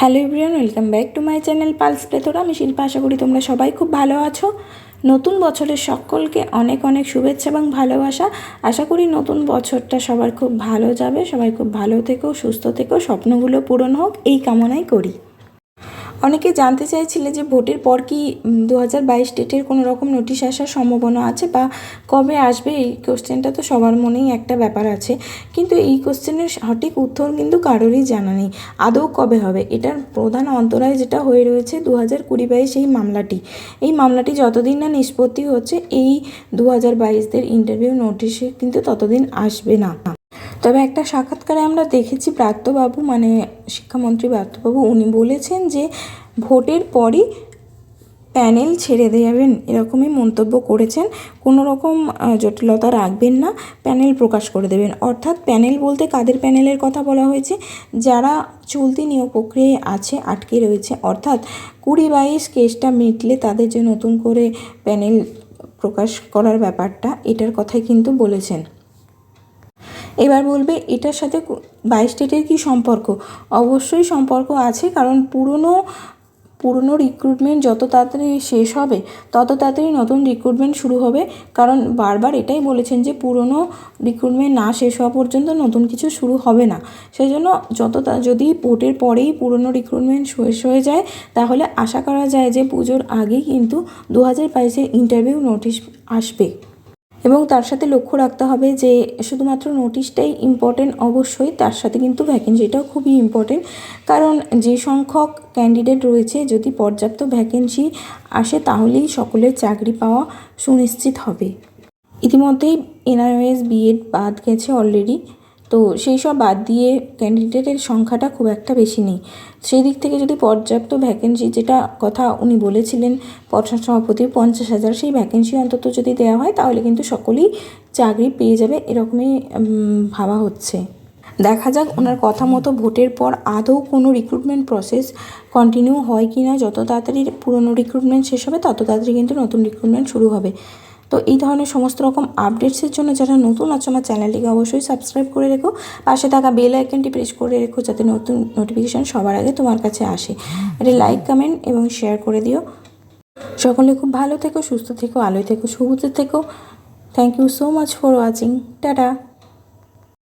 Hello everyone, welcome back to my channel pals plethora আমি শিল্পা, আশা করি তোমরা সবাই খুব ভালো আছো। নতুন বছরের সকলকে অনেক অনেক শুভেচ্ছা এবং ভালোবাসা। আশা করি নতুন বছরটা সবার খুব ভালো যাবে। সবাই খুব ভালো থেকো, সুস্থ থেকো, স্বপ্নগুলো পূরণ হোক। এই কামনাই করি। অনেকে জানতে চাইছিলে যে ভোটের পর কি দু হাজার বাইশ ডেটের কোনো রকম নোটিশ আসার সম্ভাবনা আছে বা কবে আসবে? এই কোশ্চেনটা তো সবার মনেই একটা ব্যাপার আছে। কিন্তু এই কোশ্চেনের সঠিক উত্তর কিন্তু কারোরই জানা নেই। আদৌ কবে হবে? এটার প্রধান অন্তরায় যেটা হয়ে রয়েছে দু হাজার কুড়ি বাইশ এই মামলাটি। এই মামলাটি যতদিন না নিষ্পত্তি হচ্ছে, এই দু হাজার বাইশদের ইন্টারভিউ নোটিশে কিন্তু ততদিন আসবে না। তবে একটা সাক্ষাৎকারে আমরা দেখেছি ব্রাত্যবাবু মানে শিক্ষামন্ত্রী ব্রাত্যবাবু উনি বলেছেন যে ভোটের পরই প্যানেল ছেড়ে দেবেন, এরকমই মন্তব্য করেছেন। কোনো রকম জটিলতা রাখবেন না, প্যানেল প্রকাশ করে দেবেন। অর্থাৎ প্যানেল বলতে কাদের প্যানেলের কথা বলা হয়েছে? যারা চলতি নিয়োগ প্রক্রিয়ায় আছে, আটকে রয়েছে। অর্থাৎ কুড়ি বাইশ কেসটা মিটলে তাদের যে নতুন করে প্যানেল প্রকাশ করার ব্যাপারটা, এটার কথাই কিন্তু বলেছেন। এবার বলবে, এটার সাথে বাইশ স্টেটের কী সম্পর্ক? অবশ্যই সম্পর্ক আছে, কারণ পুরনো পুরনো রিক্রুটমেন্ট যত তাড়াতাড়ি শেষ হবে, তত তাড়াতাড়ি নতুন রিক্রুটমেন্ট শুরু হবে। কারণ বারবার এটাই বলেছেন যে, পুরনো রিক্রুটমেন্ট না শেষ হওয়া পর্যন্ত নতুন কিছু শুরু হবে না। সেই জন্য যত যদি ভোটের পরেই পুরনো রিক্রুটমেন্ট শেষ হয়ে যায়, তাহলে আশা করা যায় যে, পুজোর আগেই কিন্তু দু হাজার বাইশের ইন্টারভিউ নোটিশ আসবে। এবং তার সাথে লক্ষ্য রাখতে হবে যে শুধুমাত্র নোটিশটাই ইম্পর্টেন্ট অবশ্যই, তার সাথে কিন্তু ভ্যাকেন্সিটাও খুবই ইম্পর্টেন্ট কারণ যে সংখ্যক ক্যান্ডিডেট রয়েছে, যদি পর্যাপ্ত ভ্যাকেন্সি আসে, তাহলেই সকলের চাকরি পাওয়া সুনিশ্চিত হবে। ইতিমধ্যেই এনআরএস বিএড বাদ গেছে অলরেডি তো সেই সব বাদ দিয়ে ক্যান্ডিডেটের সংখ্যাটা খুব একটা বেশি নেই। সেই দিক থেকে যদি পর্যাপ্ত ভ্যাকেন্সি যেটা কথা উনি বলেছিলেন পর্ষদ সভাপতি পঞ্চাশ হাজার, সেই ভ্যাকেন্সি অন্তত যদি দেওয়া হয়, তাহলে কিন্তু সকলেই চাকরি পেয়ে যাবে এরকমই ভাবা হচ্ছে। দেখা যাক ওনার কথা মতো ভোটের পর আদৌ কোনো রিক্রুটমেন্ট প্রসেস কন্টিনিউ হয় কি না যত তাড়াতাড়ি পুরনো রিক্রুটমেন্ট শেষ হবে, তত তাড়াতাড়ি কিন্তু নতুন রিক্রুটমেন্ট শুরু হবে। তো এই ধরনের সমস্ত রকম আপডেটসের জন্য যারা নতুন আছো আমার চ্যানেলটিকে অবশ্যই সাবস্ক্রাইব করে রেখো। পাশে থাকা বেল আইকনটি প্রেস করে রেখো যাতে নতুন নোটিফিকেশান সবার আগে তোমার কাছে আসে। এটা লাইক কমেন্ট এবং শেয়ার করে দিও। সকলে খুব ভালো থেকো, সুস্থ থেকো, আলোয় থেকো, সবুজে থেকো। Thank you so much for watching tata.